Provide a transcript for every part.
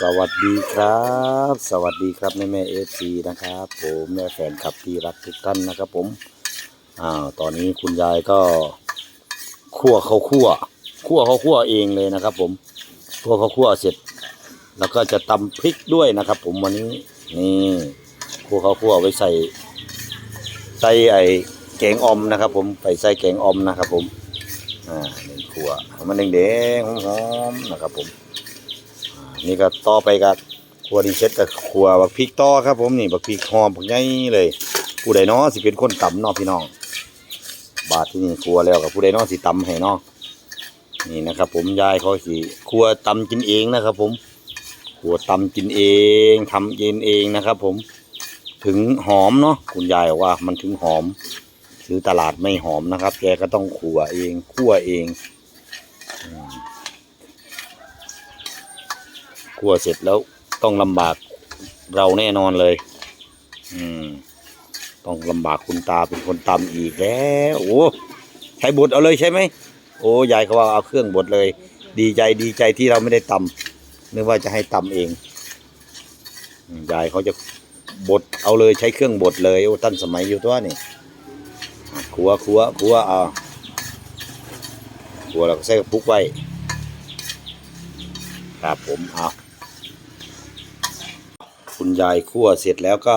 สวัสดีครับ สวัสดีครับแม่แม่เอฟซีนะครับ ผมแม่แฟนคลับที่รักทุกท่านนะครับผมอ้าวตอนนี้คุณยายก็คั่วข้าวคั่วคั่วข้าวคั่วเองเลยนะครับ ผมคั่วข้าวคั่วเสร็จ แล้วก็จะตำพริกด้วยนะครับ ผมวันนี้นี่คั่วข้าวคั่วไว้ใส่ใส่ไอ้แกงอมนะครับ ผมไปใส่แกงอมนะครับ ผมอ่าหนึ่งคั่วให้มันแดงๆหอมๆนะครับ ผม นี่ก็ต่อไปกับครัวดิเช็ดกับครัวบักพริกต่อครับ ผมนี่บักพริกหอมบักใหญ่เลย ผู้ใดเนาะสิเป็นคนตำเนาะพี่น้อง บาทที่นี่ครัวแล้วกับผู้ใดเนาะสิตำให้เนาะนี่นะครับ ผมยายเขาสิครัวตำกินเองนะครับ ผมครัวตำกินเองทำเองเองนะครับ ผมถึงหอมเนาะคุณยายบอกว่ามันถึงหอมซื้อตลาดไม่หอมนะครับ แกก็ต้องครัวเองคั่วเอง อืมคั่วเสร็จแล้วต้องลำบากเราแน่นอนเลย อืม ต้องลำบากคุณตาเป็นคนตำอีกแล้วโอ้ใช้บดเอาเลยใช่ไหมโอ้ยายเขาว่าเอาเครื่องบดเลย ดีใจดีใจที่เราไม่ได้ตำนึกว่าจะให้ตำเองยายเขาจะบดเอาเลยใช้เครื่องบดเลยโอ้ตั้นสมัยอยู่ตัวนี่ครัวครัวครัวเอาครัวเราก็ใส่กระปุกไว้ครับผมเอา คุณยายคั่วเสร็จแล้วก็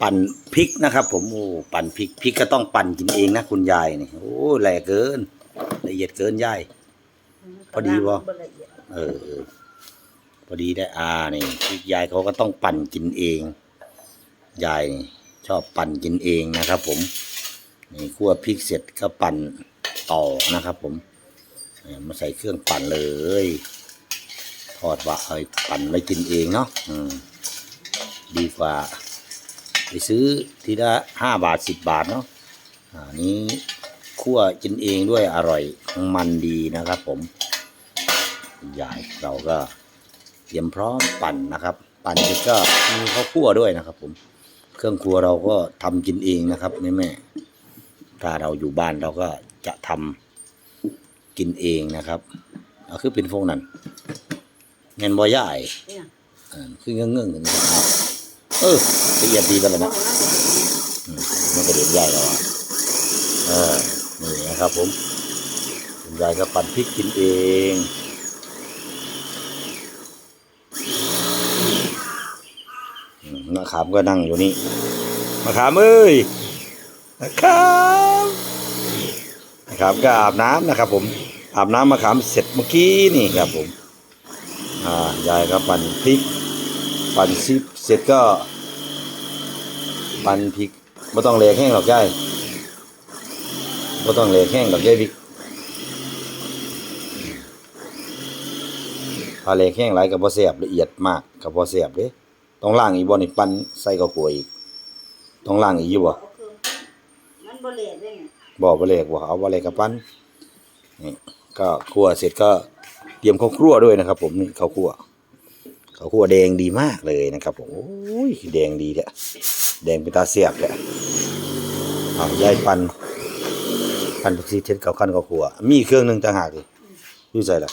ปั่นพริกนะครับ ผมโอ้ปั่นพริกพริกก็ต้องปั่นกินเองนะคุณยายนี่โอ้แหลกเกินละเอียดเกินยายพอดีบ่เออเออพอดีได้อานี่พริกยายเขาก็ต้องปั่นกินเองยายนี่ชอบปั่นกินเองนะครับ ผมนี่คั่วพริกเสร็จก็ปั่นต่อนะครับ ผมเนี่ยมาใส่เครื่องปั่นเลยทอดว่าเอ้ยปั่นไว้กินเองเนาะอืม ดีกว่า ไปซื้อทีละห้าบาทสิบบาทเนาะอ่านี้คั่วกินเองด้วยอร่อยมันดีนะครับผมยายเราก็เตรียมพร้อมปั่นนะครับ ปั่นเสร็จก็มีข้าวคั่วด้วยนะครับ ผม เครื่องครัวเราก็ทำกินเองนะครับแม่แม่ๆถ้าเราอยู่บ้านเราก็จะทำกินเองนะครับเอาคือเป็นพวกนั้นเงินบ่ย่ายอ่าคือเงื่งเงื่งๆนะครับ เออละเอียดดีกันแล้วนะมันก็เด็ดย่ายแล้วอะเออนี่นะครับผมคุณยายก็ปั่นพริกกินเองมะขามก็นั่งอยู่นี่มะขามเอ้ยมะขามมะขามก็อาบน้ำนะครับ ผม อาบน้ำมะขามเสร็จเมื่อกี้นี่ครับผม อ่ายายก็ปั่นพริก ปั่นซิปเสร็จก็ ปั่นพริกไม่ต้องเหลกแห้งหรอกยายไม่ต้องเหลกแห้งหรอกยายพริกถ้าเหลกแห้งหลายกับพอเสียบละเอียดมากกับพอเสียบเด้ต้องล่างอีกบ่นี่ปั่นใส่กับขัวอีกต้องล่างอีกอยู่บ่มันบ่เละได้ไงบ่บ่เหลกบ่เอาบ่เหลกกับปั่นนี่ก็คั่วเสร็จก็เตรียมข้าวคั่วด้วยนะครับ ผมนี่ข้าวคั่ว ขาวคั่วแดงดีมากเลยนะครับผมโอ้ยแดงดีแท้แดงเป็นตาเสียบแท้เอายายปันปันผักชีเท็ดกับขั้นเขาวคั่วมีเครื่องหนึ่งต่างหากดิอยู่ใส่ละ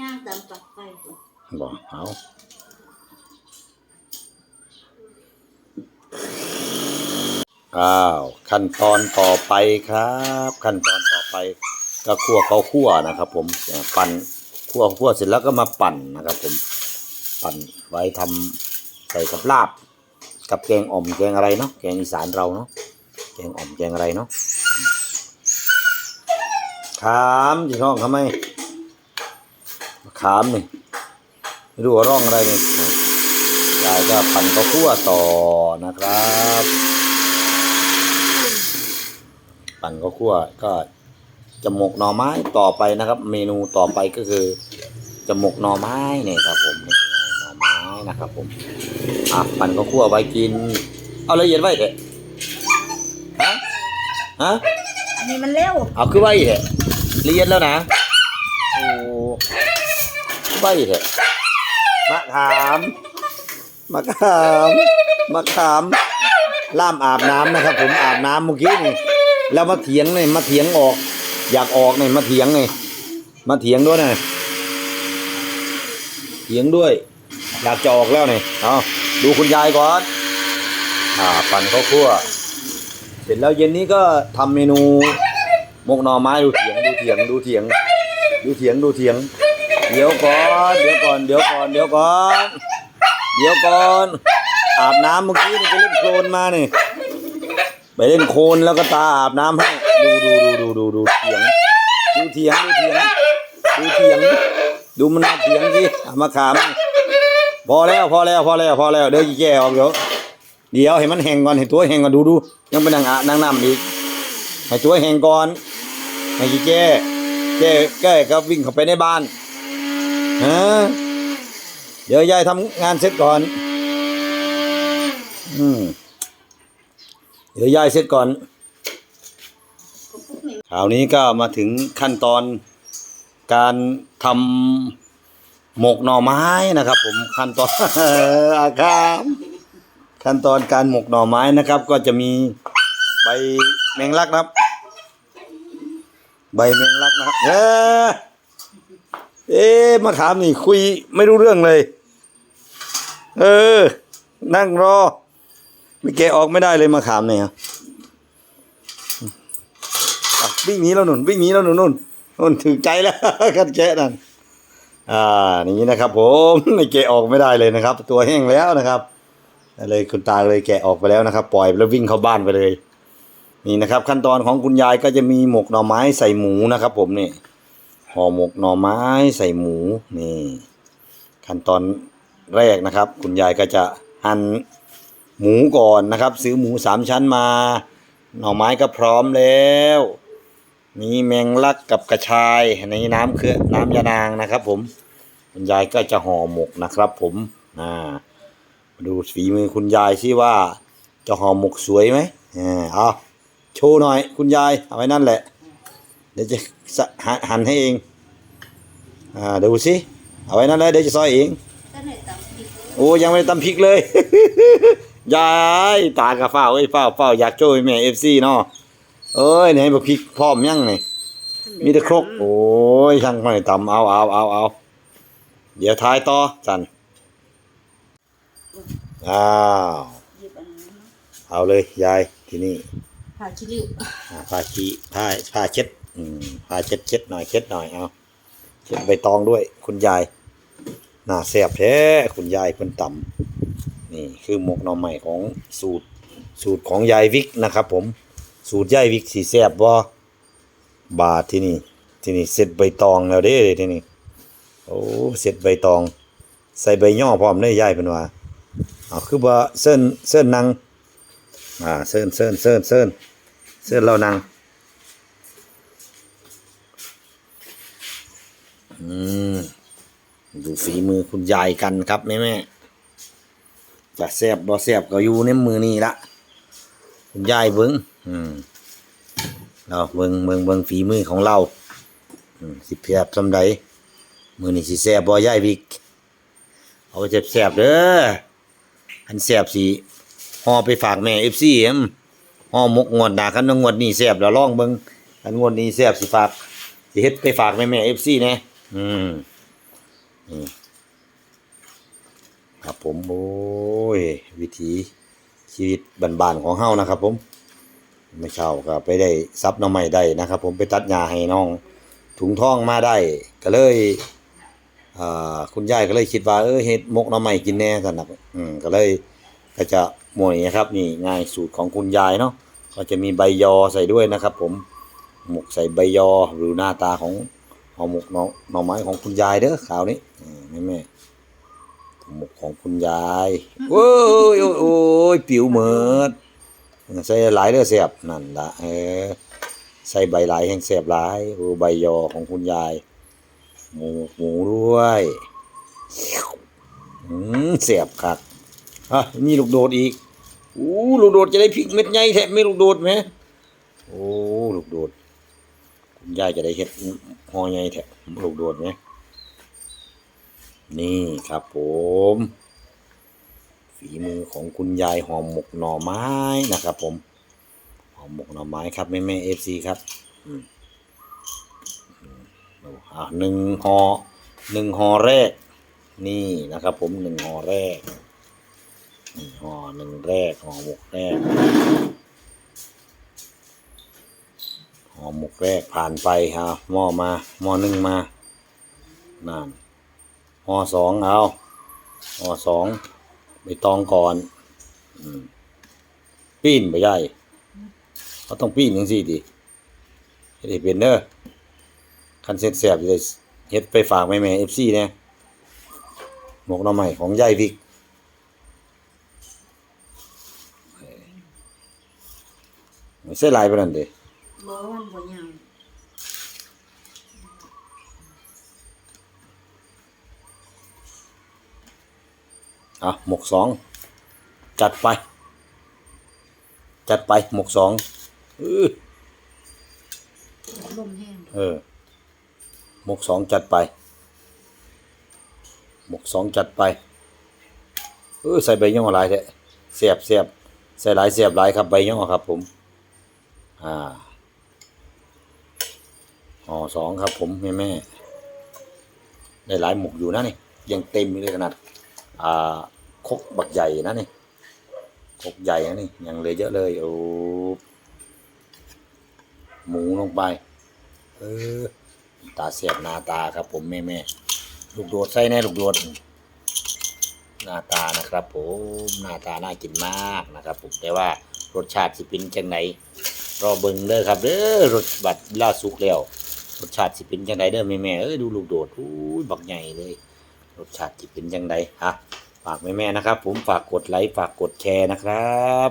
ย่างตามปักไฟตัวบ่เอาอ้าวขั้นตอนต่อไปครับ ขั้นตอนต่อไปก็คั่วเขาคั่วนะครับ ผมปั่น คั่วคั่วเสร็จแล้วก็มาปั่นนะครับ ผมปั่นไว้ทำใส่กับลาบ กับแกงอ่อมแกงอะไรเนาะแกงอีสานเราเนาะแกงอ่อมแกงอะไรเนาะขามที่ห้องทำไมขามนี่ไม่รู้ว่าร่องอะไรนี่ยายก็ปั่นข้าวคั่วต่อนะครับ ปั่นข้าวคั่วก็ จะหมกหน่อไม้ต่อไปนะครับ เมนูต่อไปก็คือจะหมกหน่อไม้เนี่ยครับ ผมนี่หน่อไม้นะครับผมอะปั่นข้าวคั่วไว้กิน เอาละเอียดไว้เถอะฮะฮะอันนี้มันเร็วเอาคือไว้เถอะละเอียดแล้วนะโอ้ไว้เถอะมะขามมะขามมะขามล่ามอาบน้ำนะครับ ผมอาบน้ำเมื่อกี้นี่แล้วมาเถียงเลยมาเถียงออก อยากออกเนี่ยมาเถียงไงมาเถียงด้วยนะเถียงด้วย อยากจะออกแล้วเนี่ยเอาดูคุณยายก่อนอ่าปั่นข้าวคั่ว เสร็จแล้วเย็นนี้ก็ทำเมนูหมกหน่อไม้ดูเถียงดูเถียงดูเถียง ดูเถียงดูเถียง เดี๋ยวก่อนเดี๋ยวก่อนเดี๋ยวก่อนเดี๋ยวก่อนเดี๋ยวก่อนอาบน้ำเมื่อกี้นี่ไปเล่นโคลนมาเนี่ยไปเล่นโคลนแล้วก็ตาอาบน้ำให้ ดูดูดูดูดูดูเถียงดูเถียงดูเถียงดูเถียงดูมันมาเถียงสิมาขามพอแล้วพอแล้วพอแล้วพอแล้วเดี๋ยวแย่ออกเดี๋ยวเดี๋ยวให้มันแห้งก่อนให้ตัวแห้งก่อนดูดูยังเป็นนางอานางน้ำอีกให้ตัวแห้งก่อนให้กี่แก้แก้แก้ก็วิ่งเข้าไปในบ้านฮะเดี๋ยวยายทำงานเสร็จก่อน อืมเดี๋ยวยายเสร็จก่อน คราวนี้ก็มาถึงขั้นตอนการทำหมกหน่อไม้นะครับ ผมขั้นตอนอาคามขั้นตอนการหมกหน่อไม้นะครับ ก็จะมีใบแมงลักนะครับ ใบแมงลักนะครับเอ๊ะเอ๊ะมาขามนี่คุยไม่รู้เรื่องเลย เออ นั่งรอไม่แกออกไม่ได้เลยมาขามเนี่ย วิ่งหนีแล้วนุ่นวิ่งหนีแล้วนุ่นนุ่นนุ่นถึงใจแล้วกันแกะนั่นอ่างนี่นะครับ ผมไม่แกะออกไม่ได้เลยนะครับ ตัวแห้งแล้วนะครับเลยคุณตาเลยแกะออกไปแล้วนะครับ ปล่อยแล้ววิ่งเข้าบ้านไปเลย นี่นะครับ ขั้นตอนของคุณยายก็จะมีหมกหน่อไม้ใส่หมูนะครับ ผมนี่ห่อหมกหน่อไม้ใส่หมูนี่ ขั้นตอนแรกนะครับ คุณยายก็จะหั่นหมูก่อนนะครับ ซื้อหมูสามชั้นมา หน่อไม้ก็พร้อมแล้ว มีแมงลักกับกระชายในน้ำคือน้ำยานางนะครับ ผมคุณยายก็จะห่อหมกนะครับ ผมอ่ามาดูฝีมือคุณยายสิว่า จะห่อหมกสวยไหมอ่าเอาโชว์หน่อย คุณยายเอาไว้นั่นแหละ เดี๋ยวจะหันหันให้เองอ่าดูสิเอาไว้นั่นแหละเดี๋ยวจะซอยเองโอ้ยังไม่ได้ตำพริกเลย ยายตากระเฝ้าเอ้เฝ้าเฝ้าอยากโจ้ยแม่เอฟซีเนาะ เอ้ยไหนบอกพริกพร้อมยังนี่มีแต่ครกโอ้ยช่างไม่ตำเอาเอาเอาเอาเดี๋ยวทายต่อสันอ้าวหยิบอันนั้นมาเอาเลยยายทีนี่ผ่าขี้ริ้วอ่าผ้าชีผ้าผ้าเช็ดอืมผ้าเช็ดเช็ดหน่อยเช็ดหน่อยเอาเช็ดใบตองด้วย คุณยายน่าแซ่บแท้คุณยายเพิ่นตำนี่คือหมกหน่อใหม่ของสูตรสูตรของยายวิกนะครับผม สูตรยายวิกสีแซบบ่บาทที่นี่ที่นี่เสร็จใบตองแล้วเด้ที่นี่โอ้เสร็จใบตอง ใส่ใบย่อพร้อมได้ยายเพิ่นว่าเอาคือว่าเส้นเส้นนางอ่าเส้นเส้นเส้นเส้นเส้นเรานางอืมดูฝีมือคุณยายกันครับแม่แม่จะแซบบ่แซบก็อยู่ในมือนี่ละคุณยายเบิ้ง อืมเราเบิงเบิงเบิงฝีมือของเราอืมสิแซบซำใดมือนี่สิแซบบ่ยายวิกเอาแซบแซบๆเด้ออันแซบสิห่อไปฝากแม่ FC เอ็มห่อหมกงวดหน้าคันว่างวดนี้แซบแล้วลองเบิงอันงวดนี้แซบสิฝากสิเฮ็ดไปฝากแม่แม่ FC แน่อืมครับผมโอ้ยวิถีชีวิตบ้านๆของเฮานะครับผม ไม่เช่าก็ไปได้ซับน้ำใหม่ได้นะครับ ผมไปตัดหญ้าให้น้อง ถุงท่องมาได้ ก็เลยคุณยายก็เลยคิดว่าเออเฮ็ดมกน้ำใหม่กินแน่กันนะอืมก็เลยก็จะมวยนะครับ นี่ง่ายสูตรของคุณยายเนาะก็จะมีใบยอใส่ด้วยนะครับ ผมหมกใส่ใบยอหรือหน้าตาของห่อหมกหน่อหน่อไม้ของคุณยายเด้อข่าวนี้อืมแม่หมกของคุณยายโอ้ยโอ้ยโอ้ยปิวเหมิด ใส่หลายเด้อแซ่บนั่นละเออใส่ใบหลายแห่งแซ่บหลายโอ้ใบยอของคุณยาย หมูหมูด้วยอืมแซ่บคักอะมีลูกโดดอีกอู้ลูกโดดจะได้พริกเม็ดใหญ่แท้ไม่ลูกโดดไหมโอ้ลูกโดดคุณยายจะได้เฮ็ดหอใหญ่แท้ลูกโดดไหมนี่ครับผม ฝีมือของคุณยายหอมหมกหน่อไม้นะครับ ผมหอมหมกหน่อไม้ครับแม่แม่เอฟซีครับอืมอืมดูอะหนึ่งห่อหนึ่งห่อแรก นี่นะครับ ผมหนึ่งห่อแรกนี่ห่อหนึ่งแรกห่อหมกแรกห่อหมกแรกผ่านไปฮะหม้อมาหม้อหนึ่งมานั่นห่อสองเอาห่อสอง ใบตองก่อนปีนไปใหญ่เขาต้องปีนยังสิดิเฮ็ดให้เป็นเด้อคันเสร็จแสบเลยเฮ็ดไปฝากแม่แม่เอฟซีเนี่ยหมกหน่อไม้ของยายวิกไม่ใช่ลายไปนั่นเด้บ่ อะหมกสองจัดไป จัดไปหมกสองเออลมแห้งเออหมกสองจัดไปหมกสองจัดไปเออใส่ใบย่อหลายแท้เสียบเสียบใส่หลายเสียบหลายครับใบย่อครับผมอ่าห่อสองครับผมแม่แม่ได้หลายหมกอยู่นะนี่ยังเต็มอยู่เลยขนาด อ่าคกบักใหญ่นะนี่คกใหญ่นะนี่ยังเหลือเยอะเลยโอ้หมูลงไป เออ ตาเสียบหน้าตาครับ ผมแม่แม่ลูกโดดใส่แน่ลูกโดดหน้าตานะครับ ผมหน้าตาน่ากินมากนะครับ ผมแต่ว่ารสชาติสิเป็นจังไหนรอเบิ่งเด้อครับเด้อรสบัดล่าสุกแล้วรสชาติสิเป็นจังไดเด้อแม่แม่เอ้ยดูลูกโดดอู้บักใหญ่เลย รสชาติจะเป็นยังไงฮะฝากแม่แม่ๆนะครับ ผมฝากกดไลค์ฝากกดแชร์นะครับ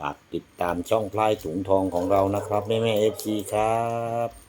ฝากติดตามช่องพลายถุงทองของเรานะครับแม่แม่เอฟซีครับ